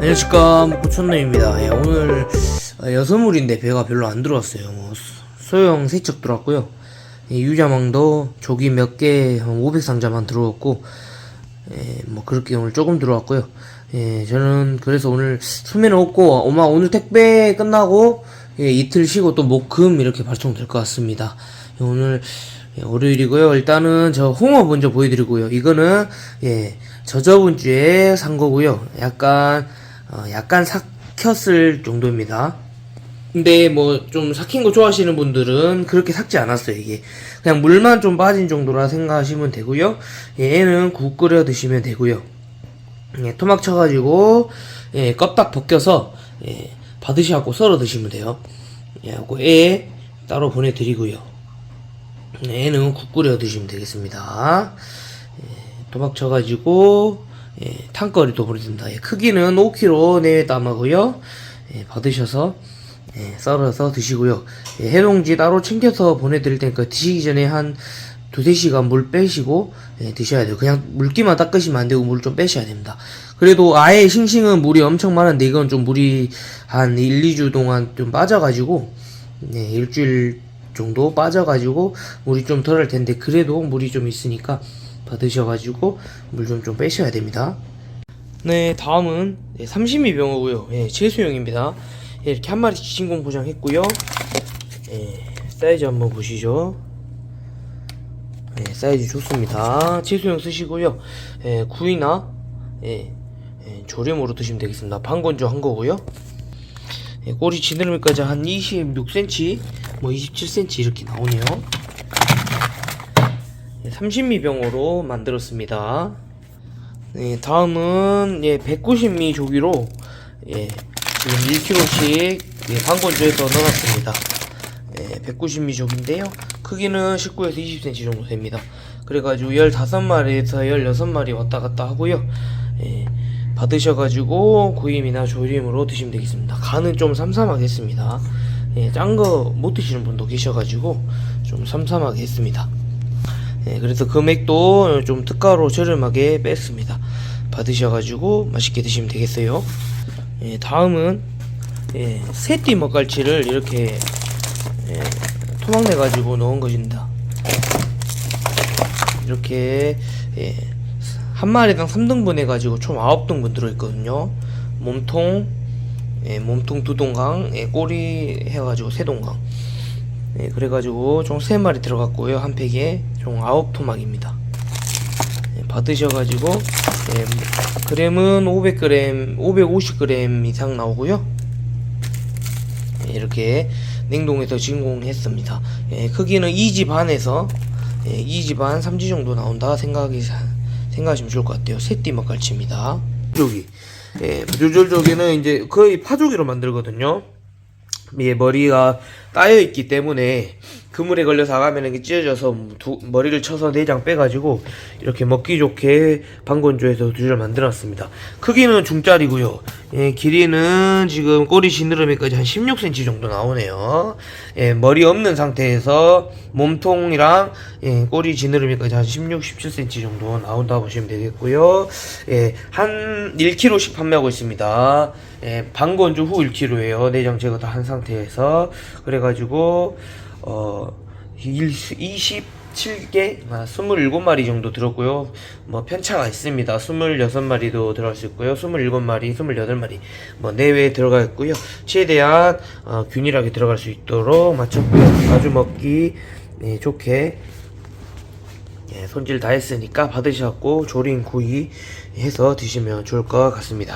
안녕하십니까 포천내입니다. 예, 오늘 어, 여섯 물인데 배가 별로 안 들어왔어요. 뭐 소- 소형 세척 들어왔고요. 예, 유자망도 조기 몇 개 한 500상자만 들어왔고 예, 뭐 그렇게 오늘 조금 들어왔고요. 예, 저는 그래서 오늘 소매는 없고 아마 오늘 택배 끝나고 예, 이틀 쉬고 또 목금 이렇게 발송될 것 같습니다. 예, 오늘 예, 월요일이고요. 일단은 저 홍어 먼저 보여드리고요. 이거는 예 저저번 주에 산 거고요. 약간 어, 약간 삭혔을 정도입니다. 근데 뭐 좀 삭힌 거 좋아하시는 분들은 그렇게 삭지 않았어요. 이게 그냥 물만 좀 빠진 정도라 생각하시면 되고요. 예, 얘는 국 끓여 드시면 되고요. 예, 토막 쳐가지고 예, 껍딱 벗겨서 예, 받으셔갖고 썰어 드시면 돼요. 예, 하고 애 따로 보내드리고요. 네, 얘는 국 끓여 드시면 되겠습니다. 예, 도박 쳐가지고 예, 탕거리도 보내드립니다. 예, 크기는 5kg 내외 담하고요. 예, 받으셔서 예, 썰어서 드시고요. 예, 해동지 따로 챙겨서 보내드릴 테니까 드시기 전에 한 두세 시간 물 빼시고 예, 드셔야 돼요. 그냥 물기만 닦으시면 안 되고 물 좀 빼셔야 됩니다. 그래도 아예 싱싱은 물이 엄청 많은데 이건 좀 물이 한 1, 2주 동안 좀 빠져가지고 네, 일주일 정도 빠져가지고 물이 좀 덜할 텐데 그래도 물이 좀 있으니까 받으셔가지고 물 좀좀 빼셔야 됩니다. 네, 다음은 네, 32 병어고요. 예, 채수용입니다. 예, 이렇게 한 마리씩 진공 포장했고요. 예, 사이즈 한번 보시죠. 예, 사이즈 좋습니다. 채수용 쓰시고요. 예, 구이나 예, 예, 조림으로 드시면 되겠습니다. 반건조 한 거고요. 예, 꼬리 지느러미까지 한 26cm, 뭐 27cm 이렇게 나오네요. 예, 30미 병으로 만들었습니다. 네, 다음은 예, 190미 조기로 예, 지금 1kg씩 예, 반건조해서 넣어놨습니다. 예, 190미 조기인데요. 크기는 19에서 20cm 정도 됩니다. 그래가지고 15마리에서 16마리 왔다 갔다 하고요. 예, 받으셔가지고 구임이나 조림으로 드시면 되겠습니다. 간은 좀 삼삼하게 했습니다. 예, 짠거 못 드시는 분도 계셔가지고 좀 삼삼하게 했습니다. 예, 그래서 금액도 좀 특가로 저렴하게 뺐습니다. 받으셔가지고 맛있게 드시면 되겠어요. 예, 다음은 예, 새띠 먹갈치를 이렇게 예, 토막 내 가지고 넣은 것입니다. 이렇게 예, 한 마리당 3등분 해가지고 총 9등분 들어있거든요. 몸통, 예, 몸통 두 동강, 예, 꼬리 해가지고 세 동강. 예, 그래가지고 총 3마리 들어갔고요. 한 팩에 총 9토막입니다. 예, 받으셔가지고 예, 그램은 500g, 550g 이상 나오고요. 예, 이렇게 냉동해서 진공했습니다. 예, 크기는 2지 반에서 예, 2지 반, 3지 정도 나온다 생각이 생각하시면 좋을 것 같아요. 새띠 먹갈치입니다. 조기, 예, 조절조기는 이제 거의 파조기로 만들거든요. 예, 머리가 따여 있기 때문에 그물에 걸려서 아가면 찢어져서 두- 머리를 쳐서 내장 빼가지고 이렇게 먹기 좋게 방건조해서 두줄 만들었습니다. 크기는 중짜리고요. 예, 길이는 지금 꼬리 지느러미까지 한 16cm 정도 나오네요. 예, 머리 없는 상태에서 몸통이랑 예, 꼬리 지느러미까지 한 16, 17cm 정도 나온다 보시면 되겠고요. 예, 한 1kg씩 판매하고 있습니다. 예, 방건조 후 1kg예요. 내장 제거 다 한 상태에서 그래가지고 어 27개, 아, 27마리 정도 들었고요. 뭐 편차가 있습니다. 26마리도 들어갈 수 있고요. 27마리, 28마리 뭐 내외에 들어가 있고요. 최대한 어, 균일하게 들어갈 수 있도록 맞췄고요. 아주 먹기 네, 좋게 예, 손질 다 했으니까 받으셔갖고 조림 구이 해서 드시면 좋을 것 같습니다.